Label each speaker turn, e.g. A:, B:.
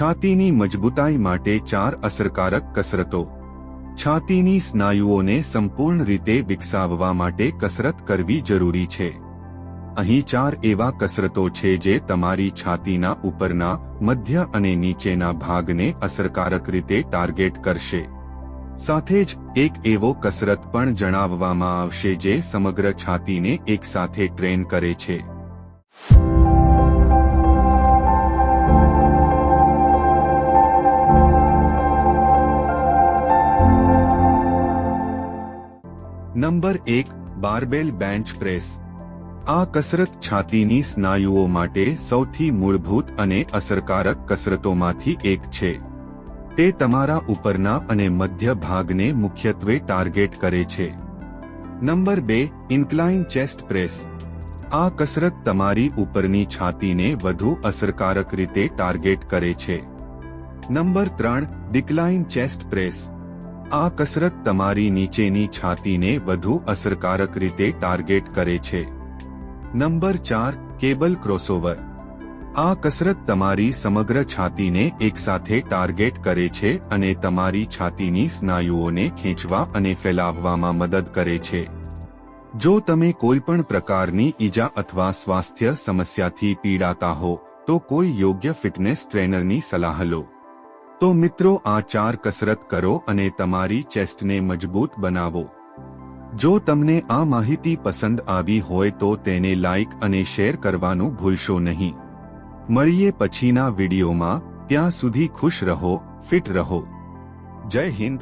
A: છાતીની મજબૂતાઈ માટે ચાર અસરકારક કસરતો. છાતીની સ્નાયુઓને સંપૂર્ણ રીતે વિકસાવવા માટે કસરત કરવી જરૂરી છે. અહીં ચાર એવા કસરતો છે જે તમારી છાતીના ઉપરના, મધ્ય અને નીચેના ભાગને અસરકારક રીતે ટાર્ગેટ કરશે. સાથે જ, એક એવો કસરત પણ જણાવવામાં આવશે જે સમગ્ર છાતીને એકસાથે ટ્રેન કરે છે. નંબર એક, બારબેલ બેન્ચ પ્રેસ. આ કસરત છાતીની સ્નાયુઓ માટે સૌથી મૂળભૂત અને અસરકારક કસરતોમાંથી એક છે. તે તમારા ઉપરના અને મધ્ય ભાગને મુખ્યત્વે ટાર્ગેટ કરે છે. નંબર બે, ઇન્ક્લાઇન ચેસ્ટ પ્રેસ. આ કસરત તમારી ઉપરની છાતીને વધુ અસરકારક રીતે ટાર્ગેટ કરે છે. નંબર ત્રણ, ડિક્લાઇન ચેસ્ટ પ્રેસ. આ કસરત તમારી નીચેની છાતીને વધુ અસરકારક રીતે ટાર્ગેટ કરે છે. નંબર ચાર, કેબલ ક્રોસઓવર. આ કસરત તમારી સમગ્ર છાતીને એકસાથે ટાર્ગેટ કરે છે અને તમારી છાતીની સ્નાયુઓને ખેંચવા અને ફેલાવવામાં મદદ કરે છે. જો તમે કોઈ પણ પ્રકારની ઈજા અથવા સ્વાસ્થ્ય સમસ્યાથી પીડાતા હો, તો કોઈ યોગ્ય ફિટનેસ ટ્રેનરની સલાહ લો. તો મિત્રો, આ ચાર કસરત કરો અને તમારી ચેસ્ટને મજબૂત બનાવો. જો તમને આ માહિતી પસંદ આવી હોય તો તેને લાઇક અને શેર કરવાનું ભૂલશો નહીં. મળીએ પછીના વિડીયોમાં. ત્યાં સુધી ખુશ રહો, ફિટ રહો. જય હિન્દ.